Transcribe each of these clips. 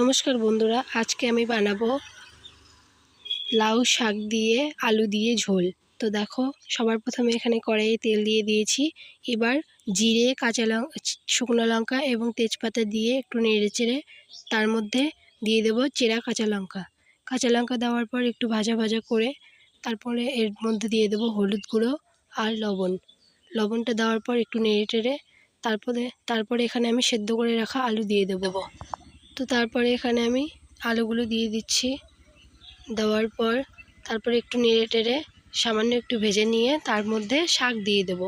নমস্কার বন্ধুরা, আজকে আমি বানাবো লাউ শাক দিয়ে আলু দিয়ে ঝোল। তো দেখো, সবার প্রথমে এখানে কড়াইয়ে তেল দিয়ে দিয়েছি। এবার জিরে, কাঁচা লঙ্কা শুকনো লঙ্কা এবং তেজপাতা দিয়ে একটু নেড়ে চেড়ে তার মধ্যে দিয়ে দেবো চেরা কাঁচা লঙ্কা। কাঁচা লঙ্কা দেওয়ার পর একটু ভাজা ভাজা করে তারপরে এর মধ্যে দিয়ে দেবো হলুদ গুঁড়ো আর লবণ। লবণটা দেওয়ার পর একটু নেড়ে টেড়ে তারপরে তারপরে এখানে আমি সেদ্ধ করে রাখা আলু দিয়ে দেবো। তো তারপরে এখানে আমি আলুগুলো দিয়ে দিচ্ছি। দেওয়ার পর তারপরে একটু নেড়ে টেড়ে সামান্য একটু ভেজে নিয়ে তার মধ্যে শাক দিয়ে দেব।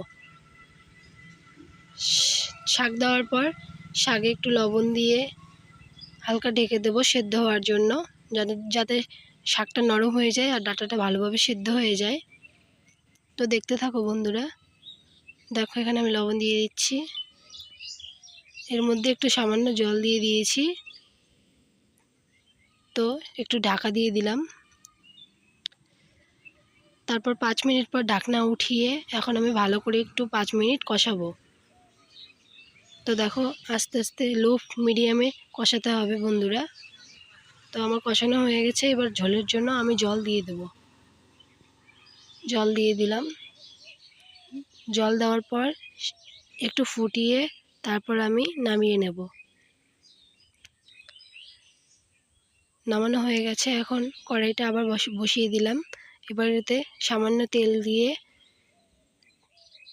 শাক দেওয়ার পর শাকে একটু লবণ দিয়ে হালকা ঢেকে দেবো সেদ্ধ হওয়ার জন্য, যাতে যাতে শাকটা নরম হয়ে যায় আর ডাটাটা ভালোভাবে সেদ্ধ হয়ে যায়। তো দেখতে থাকো বন্ধুরা, দেখো এখানে আমি লবণ দিয়ে দিচ্ছি। এর মধ্যে একটু সামান্য জল দিয়ে দিয়েছি। তো একটু ঢাকা দিয়ে দিলাম। তারপর পাঁচ মিনিট পর ঢাকনা উঠিয়ে এখন আমি ভালো করে একটু পাঁচ মিনিট কষাবো। তো দেখো আস্তে আস্তে লো মিডিয়ামে কষাতে হবে বন্ধুরা। তো আমার কষানো হয়ে গেছে, এবার ঝোলের জন্য আমি জল দিয়ে দেব। জল দিয়ে দিলাম। জল দেওয়ার পর একটু ফুটিয়ে তারপর আমি নামিয়ে নেব। নামানো হয়ে গেছে। এখন কড়াইটা আবার বসিয়ে দিলাম। এবার এতে সামান্য তেল দিয়ে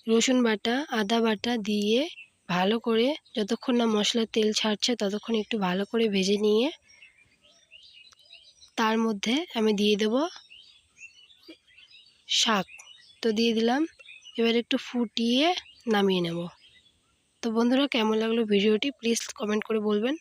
রসুন বাটা, আদা বাটা দিয়ে ভালো করে যতক্ষণ না মশলার তেল ছাড়ছে ততক্ষণ একটু ভালো করে ভেজে নিয়ে তার মধ্যে আমি দিয়ে দেব শাক। তো দিয়ে দিলাম। এবার একটু ফুটিয়ে নামিয়ে নেব। তো বন্ধুরা, কেমন লাগল ভিডিওটি? প্লিজ কমেন্ট করে বলবেন।